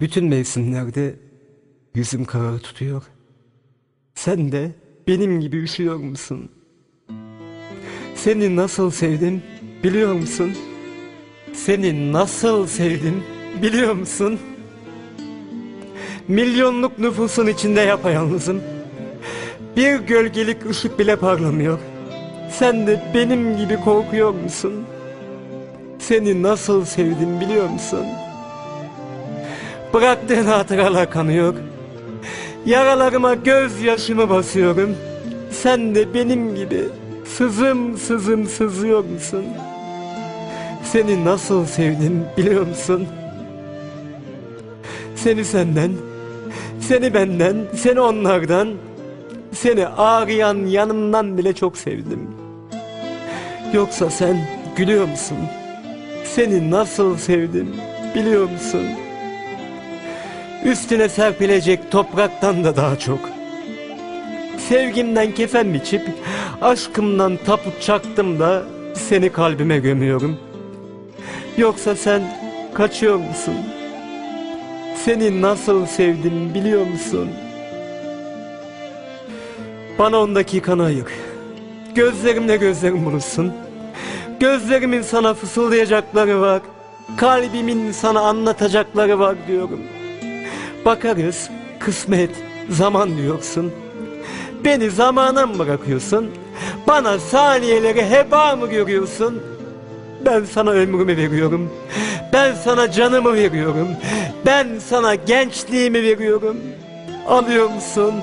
Bütün mevsimlerde yüzüm karar tutuyor. Sen de benim gibi üşüyor musun? Seni nasıl sevdim biliyor musun? Seni nasıl sevdim biliyor musun? Milyonluk nüfusun içinde yapayalnızım. Bir gölgelik ışık bile parlamıyor. Sen de benim gibi korkuyor musun? Seni nasıl sevdim biliyor musun? Bıraktığın hatıralar kanıyor. Yaralarıma gözyaşımı basıyorum. Sen de benim gibi sızım sızım sızıyor musun? Seni nasıl sevdim biliyor musun? Seni senden, seni benden, seni onlardan, seni ağrıyan yanımdan bile çok sevdim. Yoksa sen gülüyor musun? Seni nasıl sevdim biliyor musun? Üstüne serpilecek topraktan da daha çok. Sevgimden kefen biçip, aşkımdan taput çaktım da seni kalbime gömüyorum. Yoksa sen kaçıyor musun? Seni nasıl sevdim biliyor musun? Bana on dakikanı ayır. Gözlerimle gözlerim buluşsun. Gözlerimin sana fısıldayacakları var. Kalbimin sana anlatacakları var diyorum. Bakarız, kısmet, zaman diyorsun. Beni zamana mı bırakıyorsun? Bana saniyeleri heba mı görüyorsun? Ben sana ömrümü veriyorum. Ben sana canımı veriyorum. Ben sana gençliğimi veriyorum. Alıyor musun?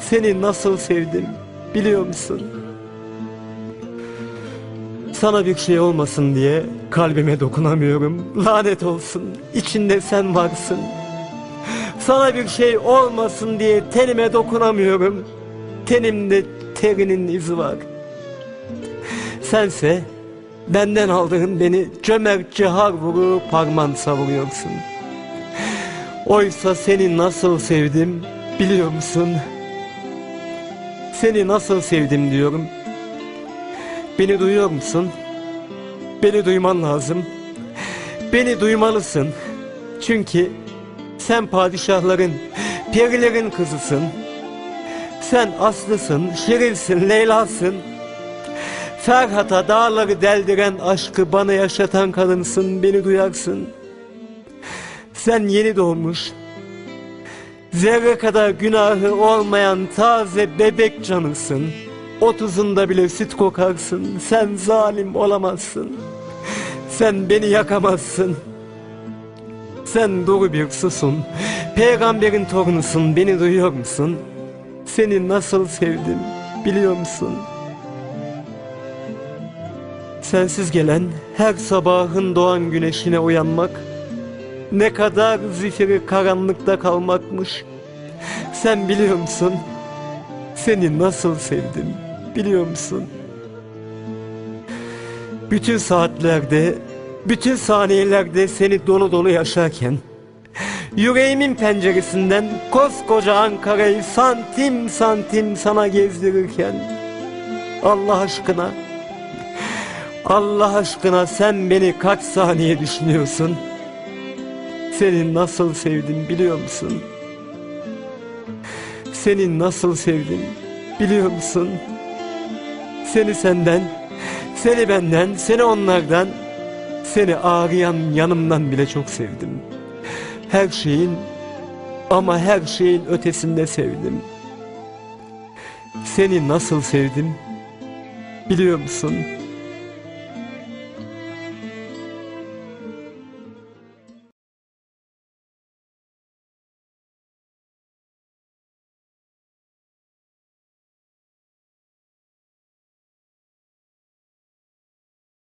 Seni nasıl sevdim biliyor musun? Sana bir şey olmasın diye kalbime dokunamıyorum. Lanet olsun. İçinde sen varsın. Sana bir şey olmasın diye tenime dokunamıyorum. Tenimde terinin izi var. Sense benden aldığın beni cömertçe har vurup parman savuruyorsun. Oysa seni nasıl sevdim biliyor musun? Seni nasıl sevdim diyorum. Beni duyuyor musun? Beni duyman lazım. Beni duymalısın. Çünkü sen padişahların, perilerin kızısın. Sen Aslı'sın, Şirin'sin, Leyla'sın. Ferhat'a dağları deldiren aşkı bana yaşatan kadınsın, beni duyarsın. Sen yeni doğmuş, zerre kadar günahı olmayan taze bebek canısın. Otuzunda bile süt kokarsın, sen zalim olamazsın. Sen beni yakamazsın. Sen duru bir susun, peygamberin torunusun, beni duyuyor musun? Seni nasıl sevdim, biliyor musun? Sensiz gelen her sabahın doğan güneşine uyanmak, ne kadar zifiri karanlıkta kalmakmış. Sen biliyor musun? Seni nasıl sevdim, biliyor musun? Bütün saatlerde, bütün saniyelerde seni dolu dolu yaşarken, yüreğimin penceresinden koskoca Ankara'yı santim santim sana gezdirirken, Allah aşkına, Allah aşkına sen beni kaç saniye düşünüyorsun? Seni nasıl sevdim biliyor musun? Seni nasıl sevdim biliyor musun? Seni senden, seni benden, seni onlardan, seni ağrıyan yanımdan bile çok sevdim. Her şeyin ama her şeyin ötesinde sevdim. Seni nasıl sevdim biliyor musun?